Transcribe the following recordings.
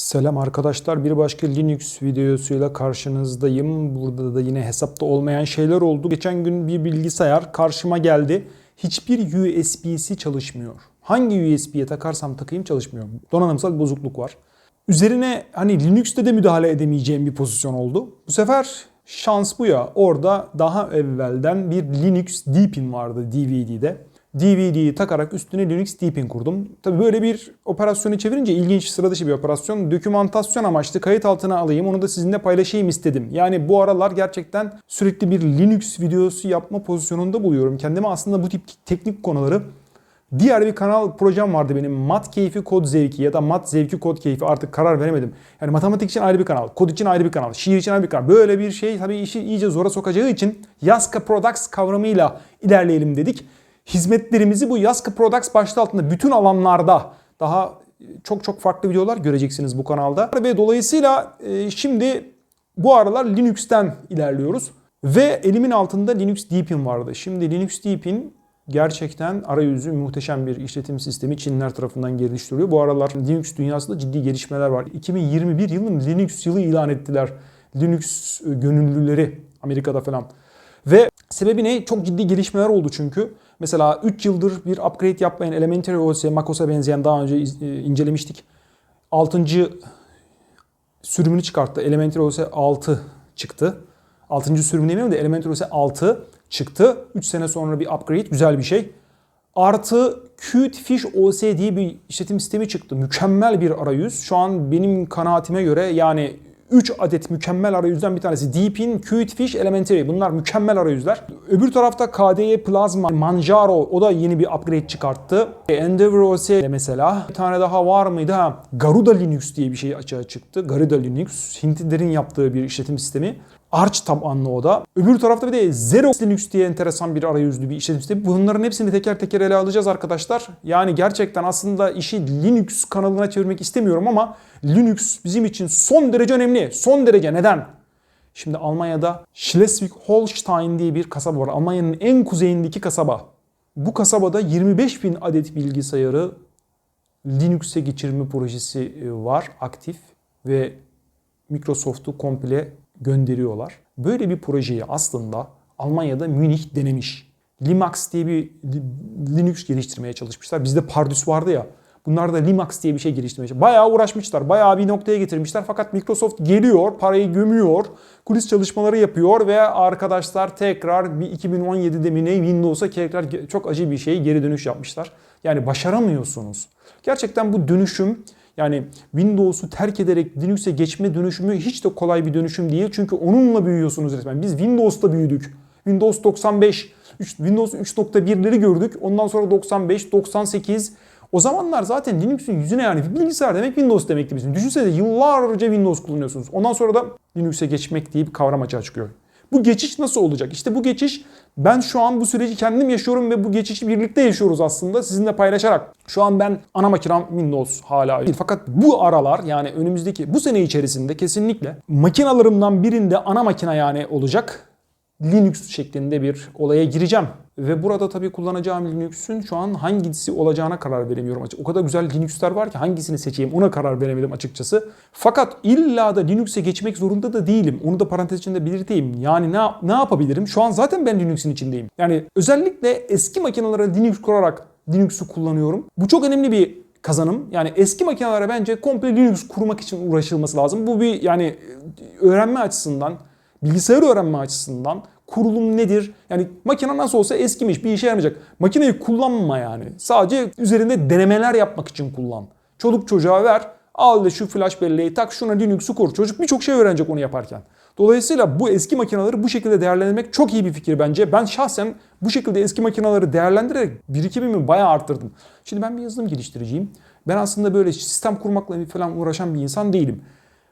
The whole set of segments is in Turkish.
Selam arkadaşlar. Bir başka Linux videosuyla karşınızdayım. Burada da yine hesapta olmayan şeyler oldu. Geçen gün bir bilgisayar karşıma geldi. Hiçbir USB'si çalışmıyor. Hangi USB'ye takarsam takayım çalışmıyor. Donanımsal bozukluk var. Üzerine hani Linux'te de müdahale edemeyeceğim bir pozisyon oldu. Bu sefer şans bu ya. Orada daha evvelden bir Linux Deepin vardı DVD'de. DVD'yi takarak üstüne Linux Deepin kurdum. Tabi böyle bir operasyonu çevirince ilginç sıra dışı bir operasyon. Dokümantasyon amaçlı kayıt altına alayım onu da sizinle paylaşayım istedim. Yani bu aralar gerçekten sürekli bir Linux videosu yapma pozisyonunda buluyorum. Kendime aslında bu tip teknik konuları Diğer bir kanal projem vardı benim. Mat Keyfi Kod Zevki ya da Mat Zevki Kod Keyfi artık karar veremedim. Yani matematik için ayrı bir kanal, kod için ayrı bir kanal, şiir için ayrı bir kanal. Böyle bir şey tabii işi iyice zora sokacağı için Yaska Products kavramıyla ilerleyelim dedik. Hizmetlerimizi bu Yaska Products başlığı altında bütün alanlarda daha çok çok farklı videolar göreceksiniz bu kanalda. Ve dolayısıyla e, şimdi bu aralar Linux'ten ilerliyoruz. Ve elimin altında Linux Deepin vardı. Şimdi Linux Deepin gerçekten arayüzü muhteşem bir işletim sistemi Çinler tarafından geliştiriliyor. Bu aralar Linux dünyasında ciddi gelişmeler var. 2021 yılın Linux yılı ilan ettiler. Linux gönüllüleri Amerika'da falan. Ve sebebi ne? Çok ciddi gelişmeler oldu çünkü. Mesela 3 yıldır bir upgrade yapmayan Elementary OS, macOS'a benzeyen daha önce incelemiştik. 6. sürümünü çıkarttı. Elementary OS 6 çıktı. 6. sürüm demeyeyim de Elementary OS 6 çıktı. 3 sene sonra bir upgrade güzel bir şey. Artı Qtfish OS diye bir işletim sistemi çıktı. Mükemmel bir arayüz. Şu an benim kanaatime göre yani 3 adet mükemmel arayüzden bir tanesi. Deepin, Qtfish, Elementary. Bunlar mükemmel arayüzler. Öbür tarafta KDE Plasma, Manjaro o da yeni bir upgrade çıkarttı. Endeavor OS mesela. Bir tane daha var mıydı? Ha, Garuda Linux diye bir şey açığa çıktı. Garuda Linux. Hintlilerin yaptığı bir işletim sistemi. Arch tabanlı o da. Öbür tarafta bir de Xerox Linux diye enteresan bir arayüzlü bir işletim sistemi. Bunların hepsini teker teker ele alacağız arkadaşlar. Yani gerçekten aslında işi Linux kanalına çevirmek istemiyorum ama Linux bizim için son derece önemli. Son derece neden? Şimdi Almanya'da Schleswig-Holstein diye bir kasaba var. Almanya'nın en kuzeyindeki kasaba. Bu kasabada 25 bin adet bilgisayarı Linux'e geçirme projesi var aktif ve Microsoft'u komple gönderiyorlar. Böyle bir projeyi aslında Almanya'da Münih denemiş. Limax diye bir Linux geliştirmeye çalışmışlar. Bizde Pardus vardı ya. Bunlar da Limax diye bir şey geliştirmeye. Bayağı uğraşmışlar. Bayağı bir noktaya getirmişler. Fakat Microsoft geliyor, parayı gömüyor, kulis çalışmaları yapıyor ve arkadaşlar tekrar bir 2017'de mi ne Windows'a tekrar çok acı bir şey geri dönüş yapmışlar. Yani başaramıyorsunuz. Gerçekten bu dönüşüm yani Windows'u terk ederek Linux'e geçme dönüşümü hiç de kolay bir dönüşüm değil. Çünkü onunla büyüyorsunuz resmen. Biz Windows'ta büyüdük. Windows 95, Windows 3.1'leri gördük. Ondan sonra 95, 98. O zamanlar zaten Linux'un yüzüne yani bilgisayar demek Windows demekti bizim. Düşünsene yıllarca Windows kullanıyorsunuz. Ondan sonra da Linux'e geçmek diye bir kavram açığa çıkıyor. Bu geçiş nasıl olacak? İşte bu geçiş ben şu an bu süreci kendim yaşıyorum ve bu geçişi birlikte yaşıyoruz aslında sizinle paylaşarak. Şu an ben ana makinem Windows hala değil. Fakat bu aralar yani önümüzdeki bu sene içerisinde kesinlikle makinalarımdan birinde ana makine yani olacak. Linux şeklinde bir olaya gireceğim. Ve burada tabii kullanacağım Linux'ün şu an hangisi olacağına karar veremiyorum. O kadar güzel Linux'ler var ki hangisini seçeyim ona karar veremedim açıkçası. Fakat illa da Linux'e geçmek zorunda da değilim. Onu da parantez içinde belirteyim. Yani ne, ne yapabilirim? Şu an zaten ben Linux'in içindeyim. Yani özellikle eski makinelere Linux kurarak Linux'u kullanıyorum. Bu çok önemli bir kazanım. Yani eski makinelere bence komple Linux kurmak için uğraşılması lazım. Bu bir yani öğrenme açısından, bilgisayar öğrenme açısından kurulum nedir? Yani makine nasıl olsa eskimiş bir işe yaramayacak. Makineyi kullanma yani. Sadece üzerinde denemeler yapmak için kullan. Çoluk çocuğa ver. Al da şu flash belleği tak şuna Linux'u kur. Çocuk birçok şey öğrenecek onu yaparken. Dolayısıyla bu eski makineleri bu şekilde değerlendirmek çok iyi bir fikir bence. Ben şahsen bu şekilde eski makineleri değerlendirerek birikimimi bayağı arttırdım. Şimdi ben bir yazılım geliştireceğim. Ben aslında böyle sistem kurmakla falan uğraşan bir insan değilim.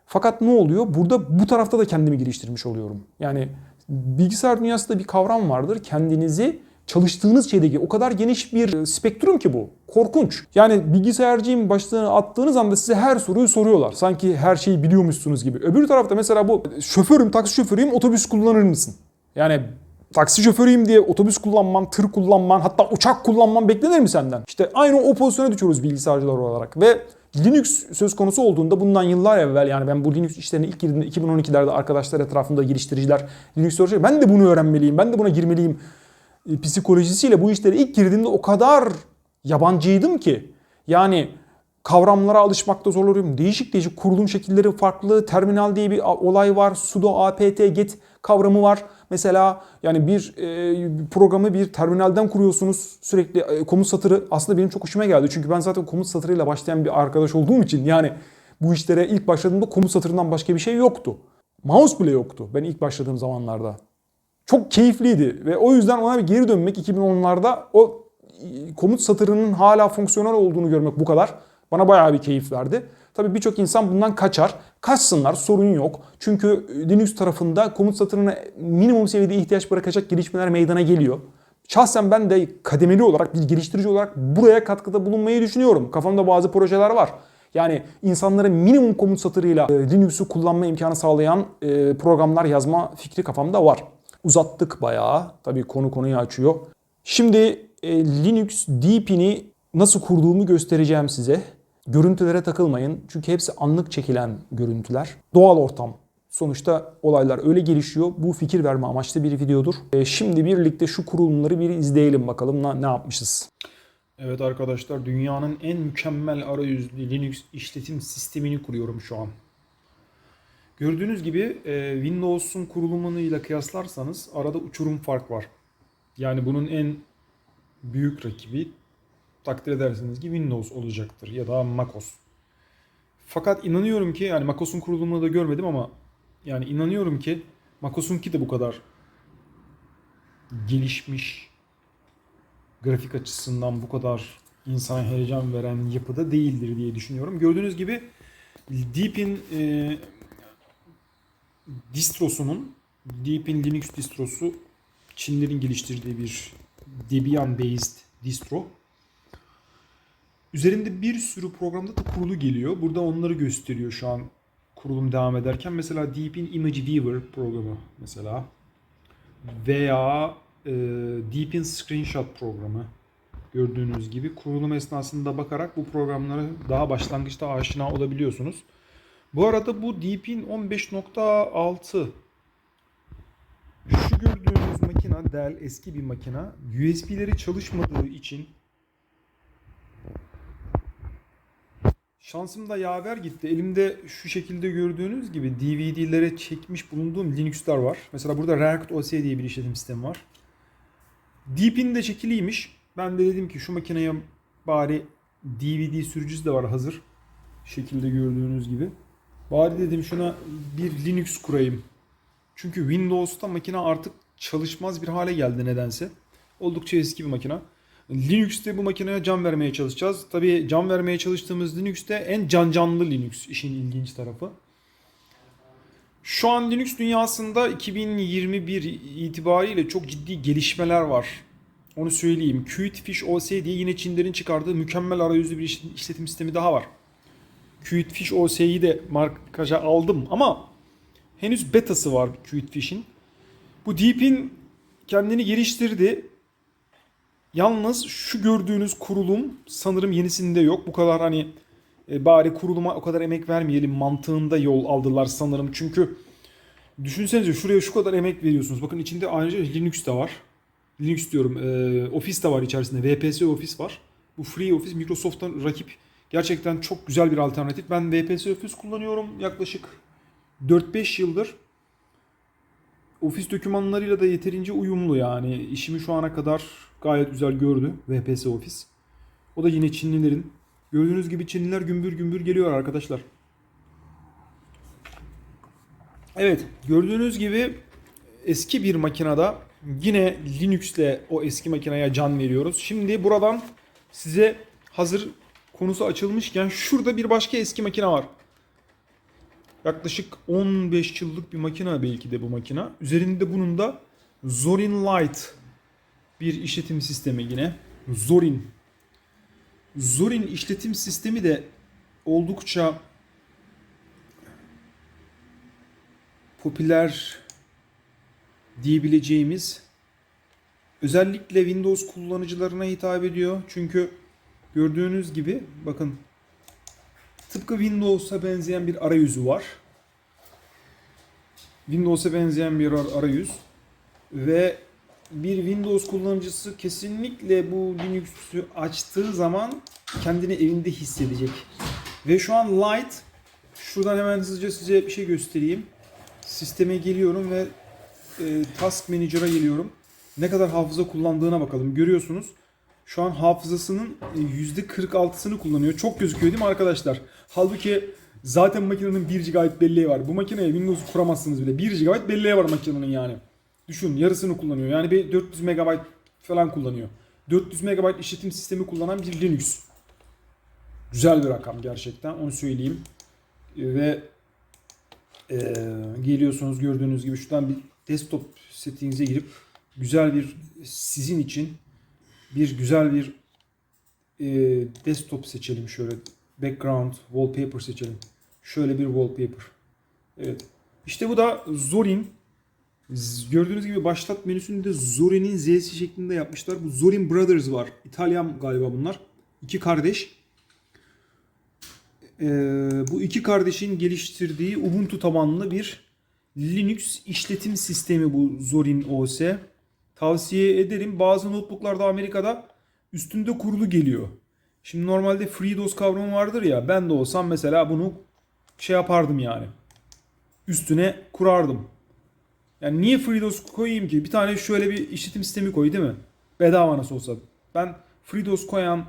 Fakat ne oluyor? Burada bu tarafta da kendimi geliştirmiş oluyorum. Yani bilgisayar dünyasında bir kavram vardır. Kendinizi çalıştığınız şeydeki o kadar geniş bir spektrum ki bu. Korkunç. Yani bilgisayarcıyım başlığını attığınız anda size her soruyu soruyorlar. Sanki her şeyi biliyormuşsunuz gibi. Öbür tarafta mesela bu şoförüm, taksi şoförüyüm, otobüs kullanır mısın? Yani taksi şoförüyüm diye otobüs kullanman, tır kullanman, hatta uçak kullanman beklenir mi senden? İşte aynı o pozisyona düşüyoruz bilgisayarcılar olarak ve Linux söz konusu olduğunda bundan yıllar evvel yani ben bu Linux işlerine ilk girdiğimde 2012'lerde arkadaşlar etrafında geliştiriciler Linux soruyor. Ben de bunu öğrenmeliyim, ben de buna girmeliyim e, psikolojisiyle bu işlere ilk girdiğimde o kadar yabancıydım ki. Yani kavramlara alışmakta zorlanıyorum. Değişik değişik kurulum şekilleri farklı. Terminal diye bir olay var. sudo apt get kavramı var. Mesela yani bir e, programı bir terminalden kuruyorsunuz. Sürekli e, komut satırı aslında benim çok hoşuma geldi. Çünkü ben zaten komut satırıyla başlayan bir arkadaş olduğum için yani bu işlere ilk başladığımda komut satırından başka bir şey yoktu. Mouse bile yoktu ben ilk başladığım zamanlarda. Çok keyifliydi ve o yüzden ona bir geri dönmek 2010'larda o komut satırının hala fonksiyonel olduğunu görmek bu kadar bana bayağı bir keyif verdi. Tabii birçok insan bundan kaçar. Kaçsınlar sorun yok. Çünkü Linux tarafında komut satırına minimum seviyede ihtiyaç bırakacak gelişmeler meydana geliyor. Şahsen ben de kademeli olarak bir geliştirici olarak buraya katkıda bulunmayı düşünüyorum. Kafamda bazı projeler var. Yani insanlara minimum komut satırıyla e, Linux'u kullanma imkanı sağlayan e, programlar yazma fikri kafamda var. Uzattık bayağı. Tabii konu konuyu açıyor. Şimdi e, Linux Deepin'i nasıl kurduğumu göstereceğim size. Görüntülere takılmayın. Çünkü hepsi anlık çekilen görüntüler. Doğal ortam. Sonuçta olaylar öyle gelişiyor. Bu fikir verme amaçlı bir videodur. E, şimdi birlikte şu kurulumları bir izleyelim bakalım ne, ne yapmışız. Evet arkadaşlar dünyanın en mükemmel arayüzlü Linux işletim sistemini kuruyorum şu an. Gördüğünüz gibi e, Windows'un kurulumuyla kıyaslarsanız arada uçurum fark var. Yani bunun en büyük rakibi takdir edersiniz ki Windows olacaktır ya da MacOS. Fakat inanıyorum ki yani MacOS'un kurulumunu da görmedim ama yani inanıyorum ki MacOS'unki de bu kadar gelişmiş grafik açısından bu kadar insan heyecan veren yapıda değildir diye düşünüyorum. Gördüğünüz gibi Deepin e, distrosunun Deepin Linux distrosu Çinlerin geliştirdiği bir Debian based distro. Üzerinde bir sürü programda da kurulu geliyor. Burada onları gösteriyor şu an kurulum devam ederken. Mesela Deepin Image Weaver programı mesela. Veya e, Deepin Screenshot programı. Gördüğünüz gibi kurulum esnasında bakarak bu programlara daha başlangıçta aşina olabiliyorsunuz. Bu arada bu Deepin 15.6 şu gördüğünüz makina Dell eski bir makina. USB'leri çalışmadığı için Şansım da yaver gitti. Elimde şu şekilde gördüğünüz gibi DVD'lere çekmiş bulunduğum Linux'lar var. Mesela burada React OS diye bir işletim sistemi var. Deepin de çekiliymiş. Ben de dedim ki şu makineye bari DVD sürücüsü de var hazır. Şekilde gördüğünüz gibi. Bari dedim şuna bir Linux kurayım. Çünkü Windows'ta makine artık çalışmaz bir hale geldi nedense. Oldukça eski bir makine. Linux'te bu makineye can vermeye çalışacağız. Tabii can vermeye çalıştığımız Linux'te en can canlı Linux işin ilginç tarafı. Şu an Linux dünyasında 2021 itibariyle çok ciddi gelişmeler var. Onu söyleyeyim. Qtfish OS diye yine Çinlerin çıkardığı mükemmel arayüzlü bir işletim sistemi daha var. Qtfish OS'yi de markaja aldım ama henüz betası var Qtfish'in. Bu Deep'in kendini geliştirdi. Yalnız şu gördüğünüz kurulum sanırım yenisinde yok. Bu kadar hani e, bari kuruluma o kadar emek vermeyelim mantığında yol aldılar sanırım. Çünkü düşünsenize şuraya şu kadar emek veriyorsunuz. Bakın içinde ayrıca Linux de var. Linux diyorum. E, Office de var içerisinde. VPS Office var. Bu Free Office Microsoft'tan rakip. Gerçekten çok güzel bir alternatif. Ben VPS Office kullanıyorum yaklaşık 4-5 yıldır. Ofis dokümanlarıyla da yeterince uyumlu yani. İşimi şu ana kadar gayet güzel gördü VPS Office. O da yine Çinlilerin. Gördüğünüz gibi Çinliler gümbür gümbür geliyor arkadaşlar. Evet gördüğünüz gibi eski bir makinede yine Linux ile o eski makineye can veriyoruz. Şimdi buradan size hazır konusu açılmışken şurada bir başka eski makine var. Yaklaşık 15 yıllık bir makine belki de bu makine. Üzerinde bunun da Zorin Lite bir işletim sistemi yine. Zorin. Zorin işletim sistemi de oldukça popüler diyebileceğimiz özellikle Windows kullanıcılarına hitap ediyor. Çünkü gördüğünüz gibi bakın Tıpkı Windows'a benzeyen bir arayüzü var. Windows'a benzeyen bir ar- arayüz ve bir Windows kullanıcısı kesinlikle bu Linux'ü açtığı zaman kendini evinde hissedecek. Ve şu an Light şuradan hemen hızlıca size bir şey göstereyim. Sisteme geliyorum ve e, Task Manager'a geliyorum. Ne kadar hafıza kullandığına bakalım. Görüyorsunuz. Şu an hafızasının e, %46'sını kullanıyor. Çok gözüküyor değil mi arkadaşlar? Halbuki zaten makinenin 1 GB belleği var. Bu makineye Windows kuramazsınız bile. 1 GB belleği var makinenin yani. Düşün yarısını kullanıyor. Yani bir 400 MB falan kullanıyor. 400 MB işletim sistemi kullanan bir Linux. Güzel bir rakam gerçekten onu söyleyeyim. E, Ve e, geliyorsunuz gördüğünüz gibi şuradan bir desktop settings'e girip güzel bir sizin için bir güzel bir e, desktop seçelim şöyle background wallpaper seçelim. Şöyle bir wallpaper. Evet. İşte bu da Zorin. Gördüğünüz gibi başlat menüsünü de Zorin'in Z'si şeklinde yapmışlar. Bu Zorin Brothers var. İtalyan galiba bunlar. İki kardeş. Ee, bu iki kardeşin geliştirdiği Ubuntu tabanlı bir Linux işletim sistemi bu Zorin OS. Tavsiye ederim. Bazı notebooklarda Amerika'da üstünde kurulu geliyor. Şimdi normalde FreeDOS kavramı vardır ya. Ben de olsam mesela bunu şey yapardım yani. Üstüne kurardım. Yani niye FreeDOS koyayım ki? Bir tane şöyle bir işletim sistemi koy değil mi? Bedava nasıl olsa. Ben FreeDOS koyan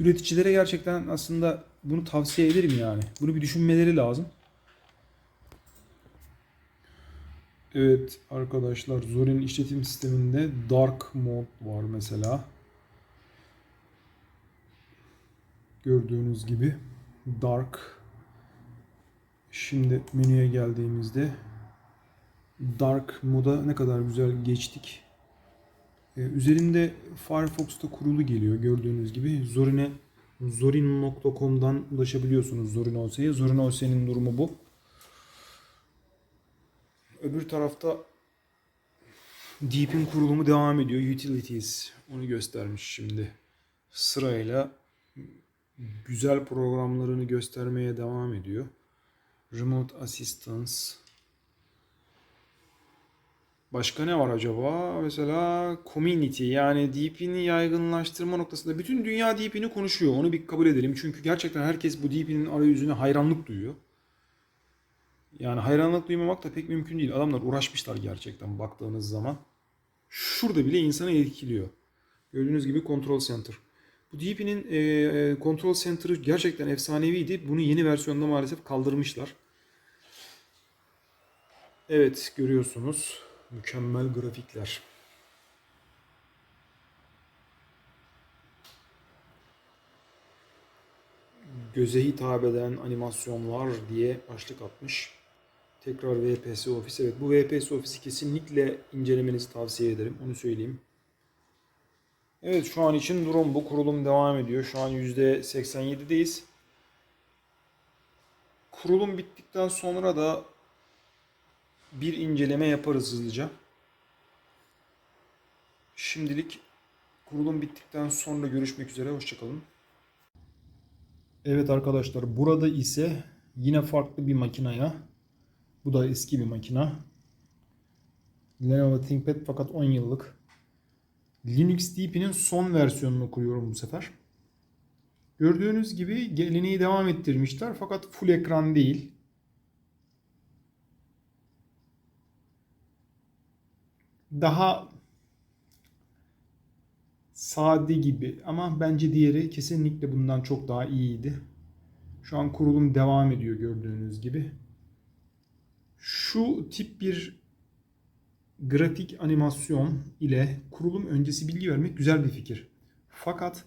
üreticilere gerçekten aslında bunu tavsiye ederim yani. Bunu bir düşünmeleri lazım. Evet arkadaşlar Zorin işletim sisteminde Dark Mode var mesela. Gördüğünüz gibi Dark. Şimdi menüye geldiğimizde Dark moda ne kadar güzel geçtik. Ee, üzerinde Firefox'ta kurulu geliyor gördüğünüz gibi. Zorin'e zorin.com'dan ulaşabiliyorsunuz Zorin OS'ye. Zorin OS'nin durumu bu. Öbür tarafta Deep'in kurulumu devam ediyor. Utilities onu göstermiş şimdi. Sırayla güzel programlarını göstermeye devam ediyor. Remote Assistance. Başka ne var acaba? Mesela community yani DP'ni yaygınlaştırma noktasında bütün dünya DP'ni konuşuyor. Onu bir kabul edelim. Çünkü gerçekten herkes bu DP'nin arayüzüne hayranlık duyuyor. Yani hayranlık duymamak da pek mümkün değil. Adamlar uğraşmışlar gerçekten baktığınız zaman. Şurada bile insanı etkiliyor. Gördüğünüz gibi Control Center. Bu DP'nin e, e, Control Center'ı gerçekten efsaneviydi. Bunu yeni versiyonda maalesef kaldırmışlar. Evet görüyorsunuz. Mükemmel grafikler. Göze hitap eden animasyonlar diye başlık atmış. Tekrar VPS Office. Evet bu VPS Office'i kesinlikle incelemenizi tavsiye ederim. Onu söyleyeyim. Evet şu an için durum bu. Kurulum devam ediyor. Şu an %87'deyiz. Kurulum bittikten sonra da bir inceleme yaparız hızlıca. Şimdilik kurulum bittikten sonra görüşmek üzere. Hoşçakalın. Evet arkadaşlar burada ise yine farklı bir makinaya. Bu da eski bir makina. Lenovo ThinkPad fakat 10 yıllık. Linux DP'nin son versiyonunu kuruyorum bu sefer. Gördüğünüz gibi geleneği devam ettirmişler fakat full ekran değil. Daha sade gibi ama bence diğeri kesinlikle bundan çok daha iyiydi. Şu an kurulum devam ediyor gördüğünüz gibi. Şu tip bir grafik animasyon ile kurulum öncesi bilgi vermek güzel bir fikir. Fakat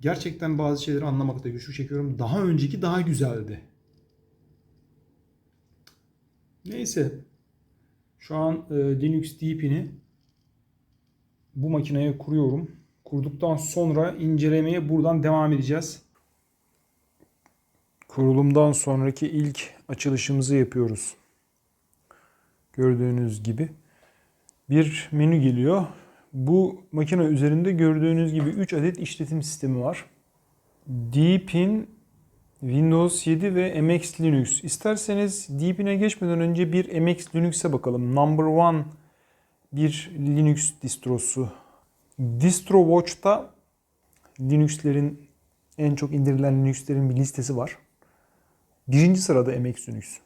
gerçekten bazı şeyleri anlamakta güçlük çekiyorum. Daha önceki daha güzeldi. Neyse. Şu an e, Linux DP'ni bu makineye kuruyorum. Kurduktan sonra incelemeye buradan devam edeceğiz. Kurulumdan sonraki ilk açılışımızı yapıyoruz. Gördüğünüz gibi bir menü geliyor. Bu makine üzerinde gördüğünüz gibi 3 adet işletim sistemi var. Deep'in Windows 7 ve MX Linux. İsterseniz Deepin'e geçmeden önce bir MX Linux'e bakalım. Number one bir Linux distrosu. DistroWatch'ta Linux'lerin en çok indirilen Linux'lerin bir listesi var. Birinci sırada MX Linux.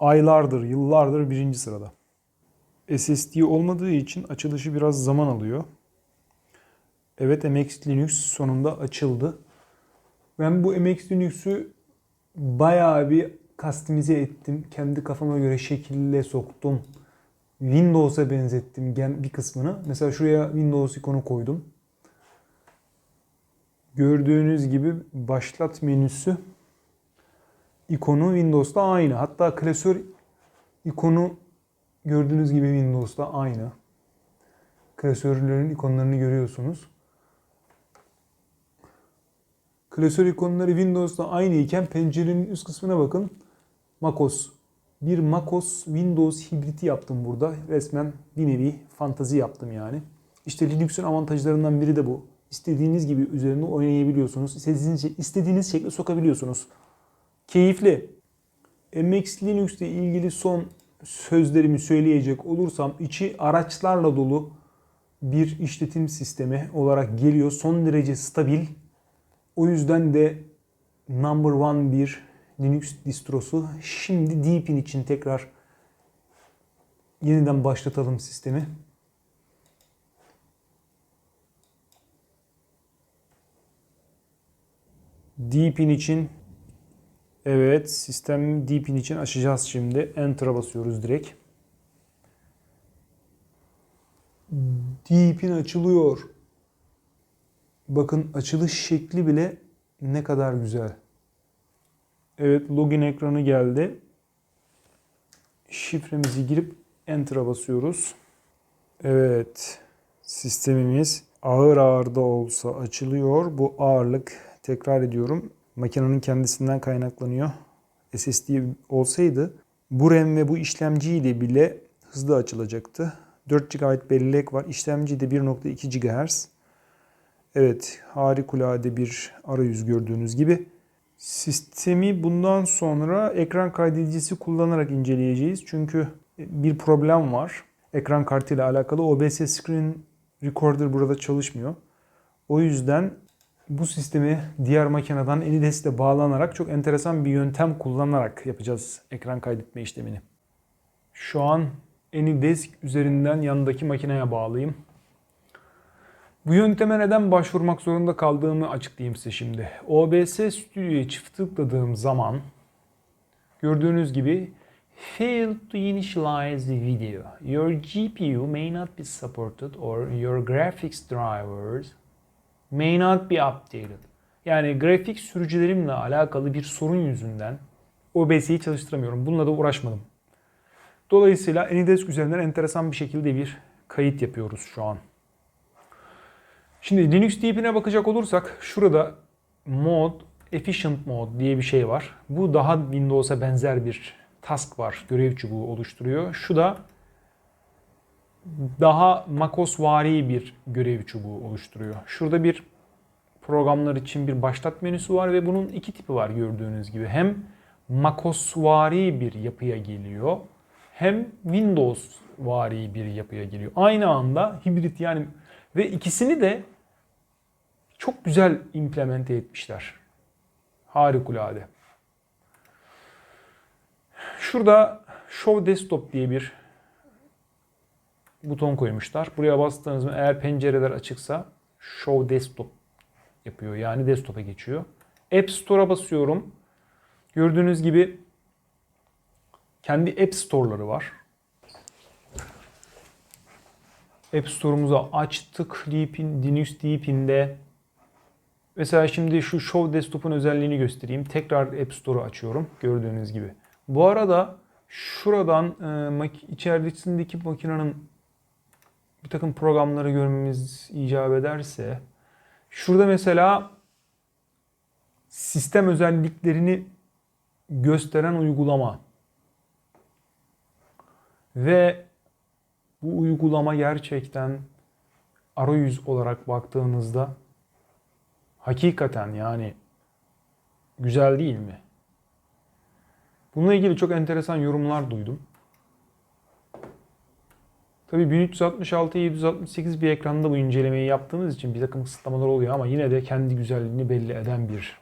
Aylardır, yıllardır birinci sırada. SSD olmadığı için açılışı biraz zaman alıyor. Evet MX Linux sonunda açıldı. Ben bu MX Linux'ü bayağı bir kastimize ettim. Kendi kafama göre şekille soktum. Windows'a benzettim bir kısmını. Mesela şuraya Windows ikonu koydum. Gördüğünüz gibi başlat menüsü ikonu Windows'ta aynı. Hatta klasör ikonu gördüğünüz gibi Windows'ta aynı. Klasörlerin ikonlarını görüyorsunuz. Klasör ikonları Windows'ta aynı iken pencerenin üst kısmına bakın. macOS. Bir macOS Windows hibriti yaptım burada. Resmen bir nevi fantazi yaptım yani. İşte Linux'un avantajlarından biri de bu. İstediğiniz gibi üzerinde oynayabiliyorsunuz. İstediğiniz, istediğiniz şekle sokabiliyorsunuz. Keyifli. MX Linux ile ilgili son sözlerimi söyleyecek olursam içi araçlarla dolu bir işletim sistemi olarak geliyor. Son derece stabil. O yüzden de number one bir Linux distrosu. Şimdi Deepin için tekrar yeniden başlatalım sistemi. Deepin için evet sistem Deepin için açacağız şimdi. Enter'a basıyoruz direkt. Deepin açılıyor. Bakın açılış şekli bile ne kadar güzel. Evet login ekranı geldi. Şifremizi girip Enter'a basıyoruz. Evet sistemimiz ağır ağır da olsa açılıyor. Bu ağırlık tekrar ediyorum makinenin kendisinden kaynaklanıyor. SSD olsaydı bu RAM ve bu işlemci ile bile hızlı açılacaktı. 4 GB bellek var. İşlemci de 1.2 GHz. Evet harikulade bir arayüz gördüğünüz gibi. Sistemi bundan sonra ekran kaydedicisi kullanarak inceleyeceğiz. Çünkü bir problem var. Ekran kartıyla alakalı OBS Screen Recorder burada çalışmıyor. O yüzden bu sistemi diğer makineden AnyDesk ile bağlanarak çok enteresan bir yöntem kullanarak yapacağız ekran kaydetme işlemini. Şu an AnyDesk üzerinden yanındaki makineye bağlayayım. Bu yönteme neden başvurmak zorunda kaldığımı açıklayayım size şimdi. OBS Studio'ya çift tıkladığım zaman gördüğünüz gibi Failed to initialize the video. Your GPU may not be supported or your graphics drivers may not be updated. Yani grafik sürücülerimle alakalı bir sorun yüzünden OBS'yi çalıştıramıyorum. Bununla da uğraşmadım. Dolayısıyla AnyDesk üzerinden enteresan bir şekilde bir kayıt yapıyoruz şu an. Şimdi Linux Deep'ine bakacak olursak şurada mod, efficient mode diye bir şey var. Bu daha Windows'a benzer bir task var. Görev çubuğu oluşturuyor. Şu da daha macOS vari bir görev çubuğu oluşturuyor. Şurada bir programlar için bir başlat menüsü var ve bunun iki tipi var gördüğünüz gibi. Hem macOS vari bir yapıya geliyor hem Windows vari bir yapıya geliyor. Aynı anda hibrit yani ve ikisini de çok güzel implemente etmişler. Harikulade. Şurada Show Desktop diye bir buton koymuşlar. Buraya bastığınız mı eğer pencereler açıksa Show Desktop yapıyor. Yani desktop'a geçiyor. App Store'a basıyorum. Gördüğünüz gibi kendi App Store'ları var. App Store'umuzu açtık. Linux Deepin'de. Mesela şimdi şu Show Desktop'un özelliğini göstereyim. Tekrar App Store'u açıyorum. Gördüğünüz gibi. Bu arada şuradan e, içerisindeki makinenin bir takım programları görmemiz icap ederse şurada mesela sistem özelliklerini gösteren uygulama ve bu uygulama gerçekten arayüz olarak baktığınızda hakikaten yani Güzel değil mi? Bununla ilgili çok enteresan yorumlar duydum. Tabii 1366 768 bir ekranda bu incelemeyi yaptığımız için bir takım kısıtlamalar oluyor ama yine de kendi güzelliğini belli eden bir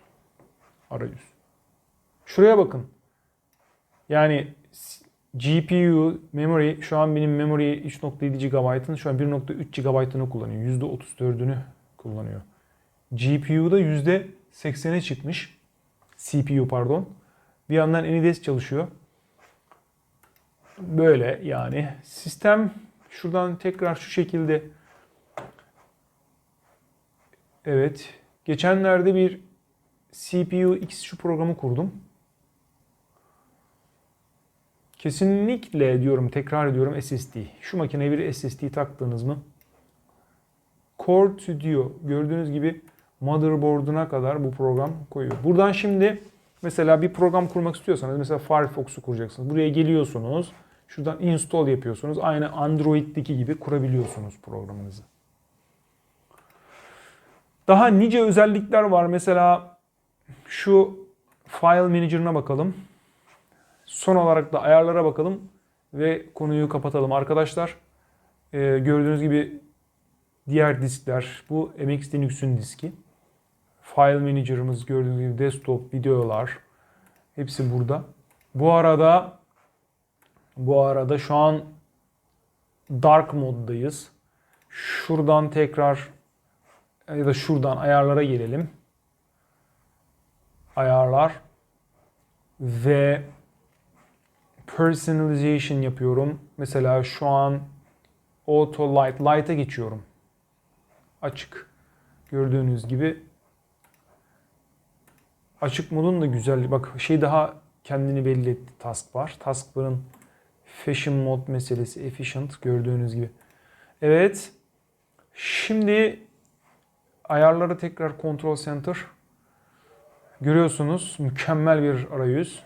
arayüz. Şuraya bakın. Yani GPU, memory, şu an benim memory 3.7 GB'ın şu an 1.3 GB'ını kullanıyor. %34'ünü kullanıyor. GPU'da %80'e çıkmış. CPU pardon. Bir yandan NVIDIA çalışıyor. Böyle yani. Sistem şuradan tekrar şu şekilde. Evet. Geçenlerde bir CPU X şu programı kurdum. Kesinlikle diyorum, tekrar ediyorum SSD. Şu makineye bir SSD taktınız mı? Core Studio gördüğünüz gibi motherboard'una kadar bu program koyuyor. Buradan şimdi mesela bir program kurmak istiyorsanız mesela Firefox'u kuracaksınız. Buraya geliyorsunuz. Şuradan install yapıyorsunuz. Aynı Android'deki gibi kurabiliyorsunuz programınızı. Daha nice özellikler var. Mesela şu File Manager'ına bakalım. Son olarak da ayarlara bakalım ve konuyu kapatalım arkadaşlar. Ee, gördüğünüz gibi diğer diskler bu MX Linux'ün diski. File Manager'ımız gördüğünüz gibi desktop, videolar hepsi burada. Bu arada bu arada şu an dark moddayız. Şuradan tekrar ya da şuradan ayarlara gelelim. Ayarlar ve personalization yapıyorum. Mesela şu an auto light, light'a geçiyorum. Açık. Gördüğünüz gibi açık modun da güzelliği. Bak şey daha kendini belli etti taskbar. Taskbar'ın fashion mod meselesi efficient gördüğünüz gibi. Evet. Şimdi ayarları tekrar control center. Görüyorsunuz mükemmel bir arayüz.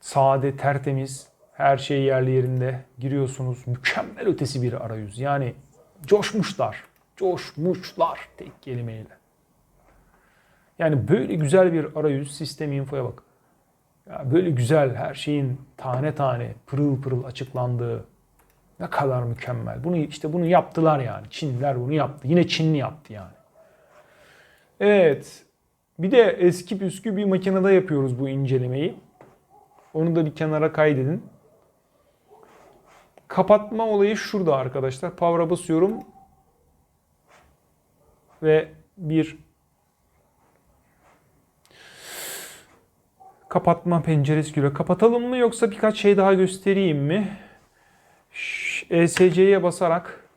Sade, tertemiz, her şey yerli yerinde. Giriyorsunuz. Mükemmel ötesi bir arayüz. Yani coşmuşlar. Coşmuşlar tek kelimeyle. Yani böyle güzel bir arayüz sistem infoya bak. Ya böyle güzel her şeyin tane tane pırıl pırıl açıklandığı ne kadar mükemmel. Bunu işte bunu yaptılar yani. Çinliler bunu yaptı. Yine Çinli yaptı yani. Evet. Bir de eski püskü bir makinede yapıyoruz bu incelemeyi. Onu da bir kenara kaydedin. Kapatma olayı şurada arkadaşlar. Power'a basıyorum. Ve bir kapatma penceresi giriyor. Kapatalım mı yoksa birkaç şey daha göstereyim mi? ESC'ye basarak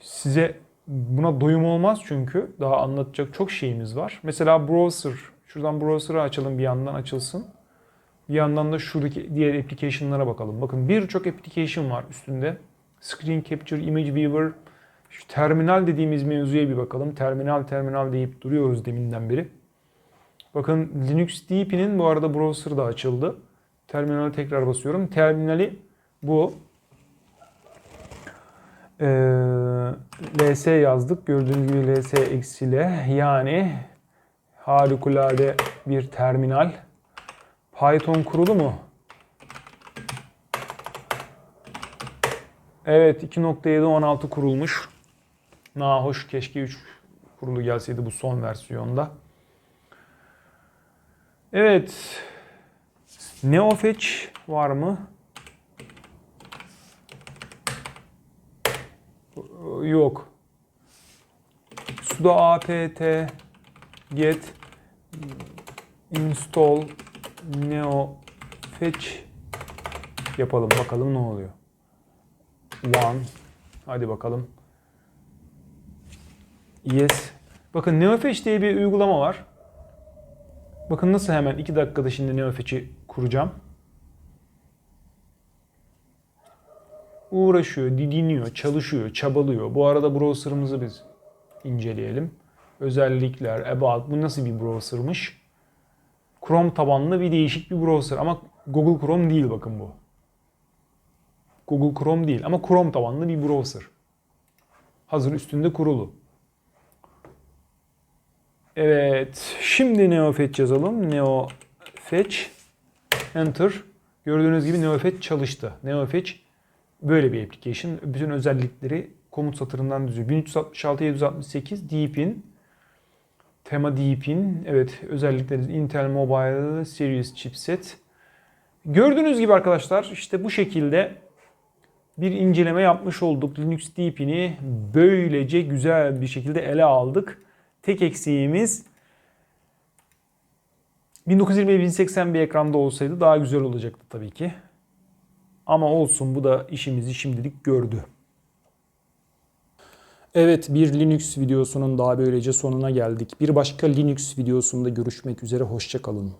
size buna doyum olmaz çünkü daha anlatacak çok şeyimiz var. Mesela browser. Şuradan browser'ı açalım bir yandan açılsın. Bir yandan da şuradaki diğer application'lara bakalım. Bakın birçok application var üstünde. Screen Capture, Image Viewer, şu terminal dediğimiz mevzuya bir bakalım. Terminal terminal deyip duruyoruz deminden beri. Bakın Linux DP'nin bu arada browser da açıldı. Terminale tekrar basıyorum. Terminali bu. Ee, ls yazdık. Gördüğünüz gibi ls eksiyle yani harikulade bir terminal. Python kurulu mu? Evet 2.7.16 kurulmuş. Nahoş keşke 3 kurulu gelseydi bu son versiyonda. Evet. Neofetch var mı? Yok. sudo apt get install neofetch yapalım bakalım ne oluyor. One. Hadi bakalım. Yes. Bakın Neofetch diye bir uygulama var. Bakın nasıl hemen 2 dakikada şimdi Neofetch'i kuracağım. Uğraşıyor, didiniyor, çalışıyor, çabalıyor. Bu arada browser'ımızı biz inceleyelim. Özellikler, about, bu nasıl bir browser'mış? Chrome tabanlı bir değişik bir browser ama Google Chrome değil bakın bu. Google Chrome değil ama Chrome tabanlı bir browser. Hazır üstünde kurulu. Evet. Şimdi NeoFetch yazalım. NeoFetch. Enter. Gördüğünüz gibi NeoFetch çalıştı. NeoFetch böyle bir application. Bütün özellikleri komut satırından düzüyor. 1366 768 Deepin. Tema Deepin. Evet özellikleri Intel Mobile Series chipset. Gördüğünüz gibi arkadaşlar işte bu şekilde bir inceleme yapmış olduk. Linux Deepin'i böylece güzel bir şekilde ele aldık. Tek eksiğimiz 1920-1080 bir ekranda olsaydı daha güzel olacaktı tabii ki. Ama olsun bu da işimizi şimdilik gördü. Evet bir Linux videosunun daha böylece sonuna geldik. Bir başka Linux videosunda görüşmek üzere hoşçakalın.